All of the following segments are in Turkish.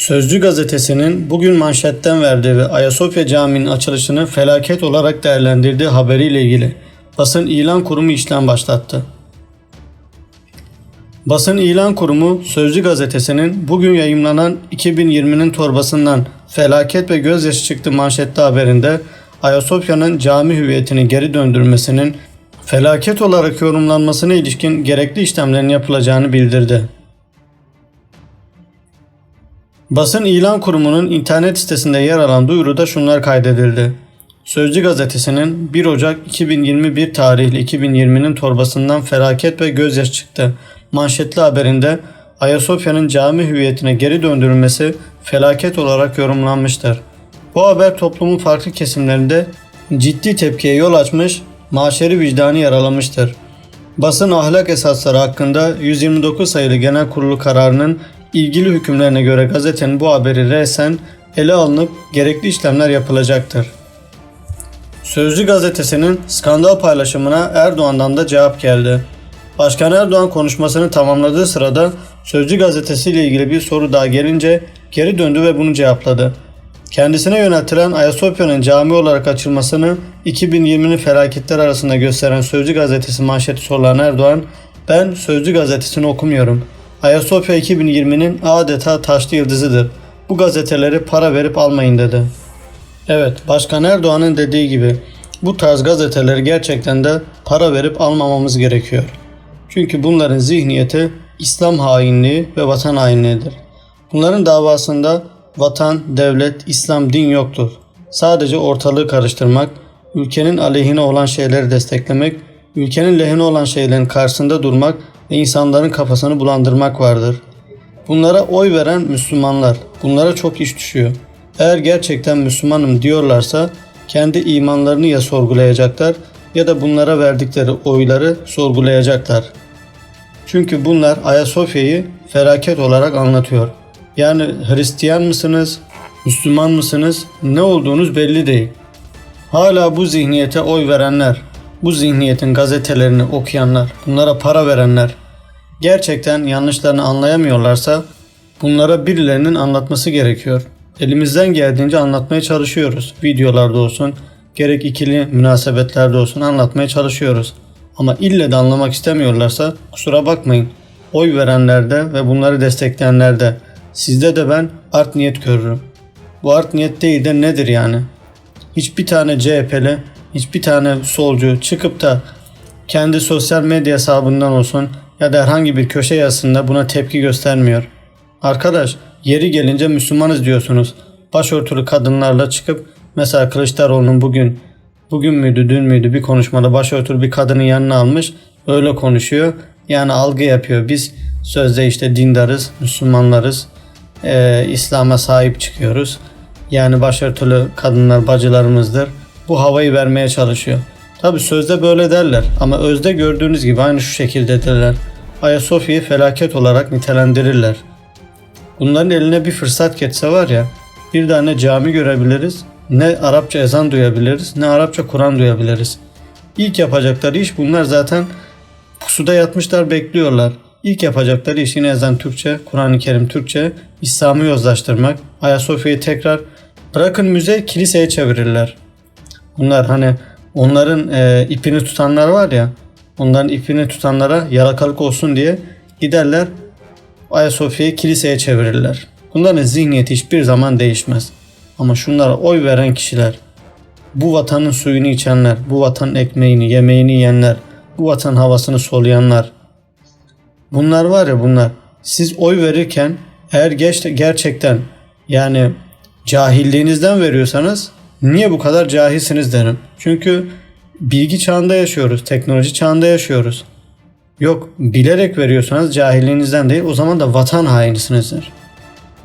Sözcü gazetesinin bugün manşetten verdiği ve Ayasofya Camii'nin açılışını felaket olarak değerlendirdiği haberiyle ilgili basın ilan kurumu işlem başlattı. Basın ilan kurumu Sözcü gazetesinin bugün yayımlanan 2020'nin torbasından felaket ve gözyaşı çıktı manşetli haberinde Ayasofya'nın cami hüviyetini geri döndürmesinin felaket olarak yorumlanmasına ilişkin gerekli işlemlerin yapılacağını bildirdi. Basın İlan Kurumu'nun internet sitesinde yer alan duyuruda şunlar kaydedildi. Sözcü gazetesinin 1 Ocak 2021 tarihli 2020'nin torbasından felaket ve gözyaşı çıktı. Manşetli haberinde Ayasofya'nın cami hüviyetine geri döndürülmesi felaket olarak yorumlanmıştır. Bu haber toplumun farklı kesimlerinde ciddi tepkiye yol açmış, maşeri vicdanı yaralamıştır. Basın ahlak esasları hakkında 129 sayılı genel kurulu kararının ilgili hükümlerine göre gazetenin bu haberi resen ele alınıp gerekli işlemler yapılacaktır. Sözcü gazetesinin skandal paylaşımına Erdoğan'dan da cevap geldi. Başkan Erdoğan konuşmasını tamamladığı sırada Sözcü gazetesi ile ilgili bir soru daha gelince geri döndü ve bunu cevapladı. Kendisine yöneltilen Ayasofya'nın cami olarak açılmasını 2020'nin felaketler arasında gösteren Sözcü gazetesi manşeti sorulan Erdoğan, ben Sözcü gazetesini okumuyorum. Ayasofya 2020'nin adeta taşlı yıldızıdır. Bu gazeteleri para verip almayın dedi. Evet, Başkan Erdoğan'ın dediği gibi bu tarz gazeteleri gerçekten de para verip almamamız gerekiyor. Çünkü bunların zihniyeti İslam hainliği ve vatan hainliğidir. Bunların davasında vatan, devlet, İslam, din yoktur. Sadece ortalığı karıştırmak, ülkenin aleyhine olan şeyleri desteklemek, ülkenin lehine olan şeylerin karşısında durmak ve insanların kafasını bulandırmak vardır. Bunlara oy veren Müslümanlar, bunlara çok iş düşüyor. Eğer gerçekten Müslümanım diyorlarsa kendi imanlarını ya sorgulayacaklar ya da bunlara verdikleri oyları sorgulayacaklar. Çünkü bunlar Ayasofya'yı felaket olarak anlatıyor. Yani Hristiyan mısınız, Müslüman mısınız ne olduğunuz belli değil. Hala bu zihniyete oy verenler, bu zihniyetin gazetelerini okuyanlar, bunlara para verenler gerçekten yanlışlarını anlayamıyorlarsa bunlara birilerinin anlatması gerekiyor. Elimizden geldiğince anlatmaya çalışıyoruz. Videolarda olsun, gerek ikili münasebetlerde olsun anlatmaya çalışıyoruz. Ama ille de anlamak istemiyorlarsa kusura bakmayın. Oy verenlerde ve bunları destekleyenlerde sizde de ben art niyet görürüm. Bu art niyet değil de nedir yani? Hiçbir tane CHP'li, hiçbir tane solcu çıkıp da kendi sosyal medya hesabından olsun ya da herhangi bir köşe yazısında buna tepki göstermiyor. Arkadaş yeri gelince Müslümanız diyorsunuz. Başörtülü kadınlarla çıkıp mesela Kılıçdaroğlu'nun bugün bugün müydü dün müydü bir konuşmada başörtülü bir kadının yanına almış öyle konuşuyor. Yani algı yapıyor. Biz sözde işte dindarız, Müslümanlarız, e, İslam'a sahip çıkıyoruz. Yani başörtülü kadınlar bacılarımızdır. Bu havayı vermeye çalışıyor. Tabi sözde böyle derler ama özde gördüğünüz gibi aynı şu şekilde derler. Ayasofya'yı felaket olarak nitelendirirler. Bunların eline bir fırsat geçse var ya bir daha ne cami görebiliriz ne Arapça ezan duyabiliriz ne Arapça Kur'an duyabiliriz. İlk yapacakları iş bunlar zaten pusuda yatmışlar bekliyorlar. İlk yapacakları iş yine ezan Türkçe, Kur'an-ı Kerim Türkçe, İslam'ı yozlaştırmak, Ayasofya'yı tekrar bırakın müze kiliseye çevirirler. Bunlar hani onların e, ipini tutanlar var ya onların ipini tutanlara yalakalık olsun diye giderler Ayasofya'yı kiliseye çevirirler. Bunların zihniyeti hiçbir zaman değişmez. Ama şunlara oy veren kişiler, bu vatanın suyunu içenler, bu vatanın ekmeğini, yemeğini yiyenler, bu vatan havasını soluyanlar. Bunlar var ya bunlar. Siz oy verirken eğer geç, gerçekten yani cahilliğinizden veriyorsanız niye bu kadar cahilsiniz derim. Çünkü bilgi çağında yaşıyoruz, teknoloji çağında yaşıyoruz. Yok bilerek veriyorsanız cahilliğinizden değil o zaman da vatan hainisinizdir.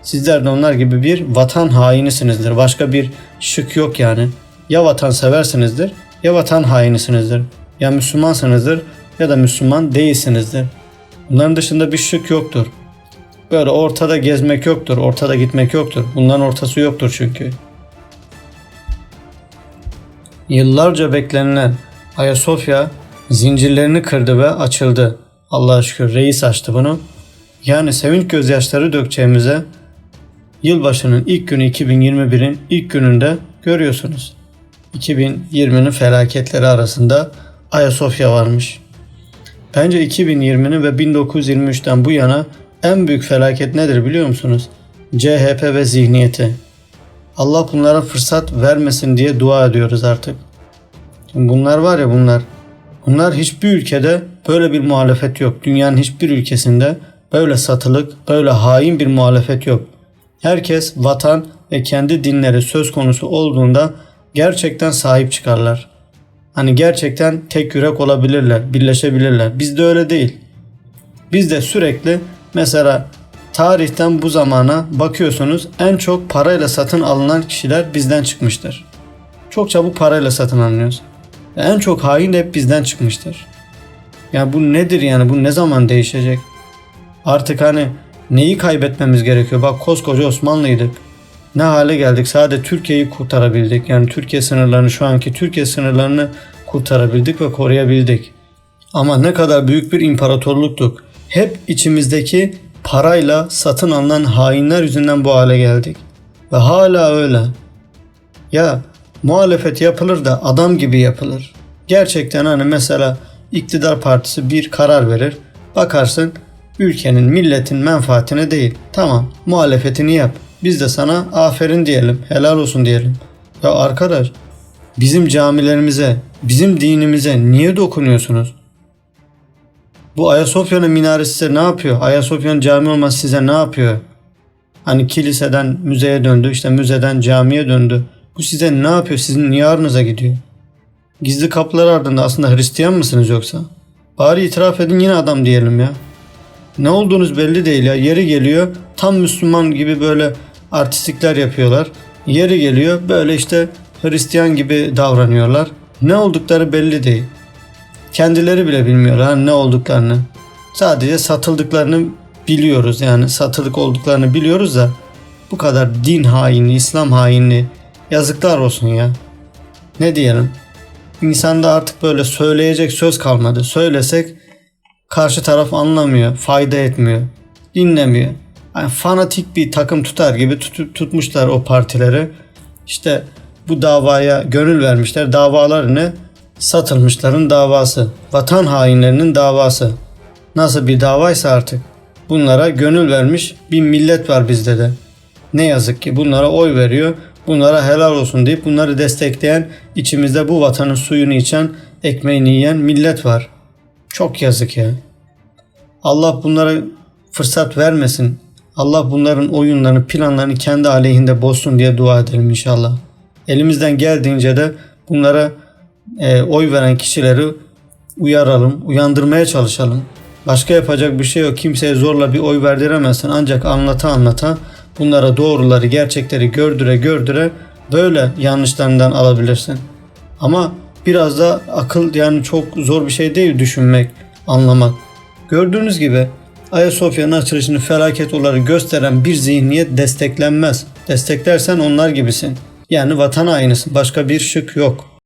Sizler de onlar gibi bir vatan hainisinizdir. Başka bir şık yok yani. Ya vatan seversinizdir ya vatan hainisinizdir. Ya Müslümansınızdır ya da Müslüman değilsinizdir. Bunların dışında bir şık yoktur. Böyle ortada gezmek yoktur, ortada gitmek yoktur. Bunların ortası yoktur çünkü. Yıllarca beklenilen Ayasofya zincirlerini kırdı ve açıldı. Allah'a şükür reis açtı bunu. Yani sevinç gözyaşları dökeceğimize yılbaşının ilk günü 2021'in ilk gününde görüyorsunuz. 2020'nin felaketleri arasında Ayasofya varmış. Bence 2020'nin ve 1923'ten bu yana en büyük felaket nedir biliyor musunuz? CHP ve zihniyeti. Allah bunlara fırsat vermesin diye dua ediyoruz artık. Bunlar var ya bunlar. Bunlar hiçbir ülkede böyle bir muhalefet yok. Dünyanın hiçbir ülkesinde böyle satılık, böyle hain bir muhalefet yok. Herkes vatan ve kendi dinleri söz konusu olduğunda gerçekten sahip çıkarlar. Hani gerçekten tek yürek olabilirler, birleşebilirler. Bizde öyle değil. Bizde sürekli mesela tarihten bu zamana bakıyorsunuz en çok parayla satın alınan kişiler bizden çıkmıştır. Çok çabuk parayla satın alınıyoruz. En çok hain hep bizden çıkmıştır. Yani bu nedir yani bu ne zaman değişecek? Artık hani neyi kaybetmemiz gerekiyor? Bak koskoca Osmanlıydık. Ne hale geldik? Sadece Türkiye'yi kurtarabildik. Yani Türkiye sınırlarını şu anki Türkiye sınırlarını kurtarabildik ve koruyabildik. Ama ne kadar büyük bir imparatorluktuk. Hep içimizdeki parayla satın alınan hainler yüzünden bu hale geldik. Ve hala öyle. Ya muhalefet yapılır da adam gibi yapılır. Gerçekten hani mesela iktidar partisi bir karar verir. Bakarsın ülkenin, milletin menfaatine değil. Tamam muhalefetini yap. Biz de sana aferin diyelim, helal olsun diyelim. Ya arkadaş bizim camilerimize, bizim dinimize niye dokunuyorsunuz? Bu Ayasofya'nın minaresi size ne yapıyor? Ayasofya'nın cami olması size ne yapıyor? Hani kiliseden müzeye döndü, işte müzeden camiye döndü. Bu size ne yapıyor? Sizin yarınıza gidiyor. Gizli kapılar ardında aslında Hristiyan mısınız yoksa? Bari itiraf edin yine adam diyelim ya. Ne olduğunuz belli değil ya. Yeri geliyor tam Müslüman gibi böyle artistlikler yapıyorlar. Yeri geliyor böyle işte Hristiyan gibi davranıyorlar. Ne oldukları belli değil. Kendileri bile bilmiyorlar ne olduklarını. Sadece satıldıklarını biliyoruz yani satılık olduklarını biliyoruz da bu kadar din haini, İslam haini yazıklar olsun ya. Ne diyelim? İnsanda artık böyle söyleyecek söz kalmadı. Söylesek karşı taraf anlamıyor, fayda etmiyor, dinlemiyor. Yani fanatik bir takım tutar gibi tutup tutmuşlar o partileri. İşte bu davaya gönül vermişler. Davalar ne? Satılmışların davası. Vatan hainlerinin davası. Nasıl bir davaysa artık. Bunlara gönül vermiş bir millet var bizde de. Ne yazık ki bunlara oy veriyor. Bunlara helal olsun deyip bunları destekleyen, içimizde bu vatanın suyunu içen, ekmeğini yiyen millet var. Çok yazık ya. Allah bunlara fırsat vermesin. Allah bunların oyunlarını, planlarını kendi aleyhinde bozsun diye dua edelim inşallah. Elimizden geldiğince de bunlara e, oy veren kişileri uyaralım, uyandırmaya çalışalım. Başka yapacak bir şey yok. Kimseye zorla bir oy verdiremezsin. Ancak anlata anlata bunlara doğruları, gerçekleri gördüre gördüre böyle yanlışlarından alabilirsin. Ama biraz da akıl yani çok zor bir şey değil düşünmek, anlamak. Gördüğünüz gibi Ayasofya'nın açılışını felaket olarak gösteren bir zihniyet desteklenmez. Desteklersen onlar gibisin. Yani vatan hainisin. Başka bir şık yok.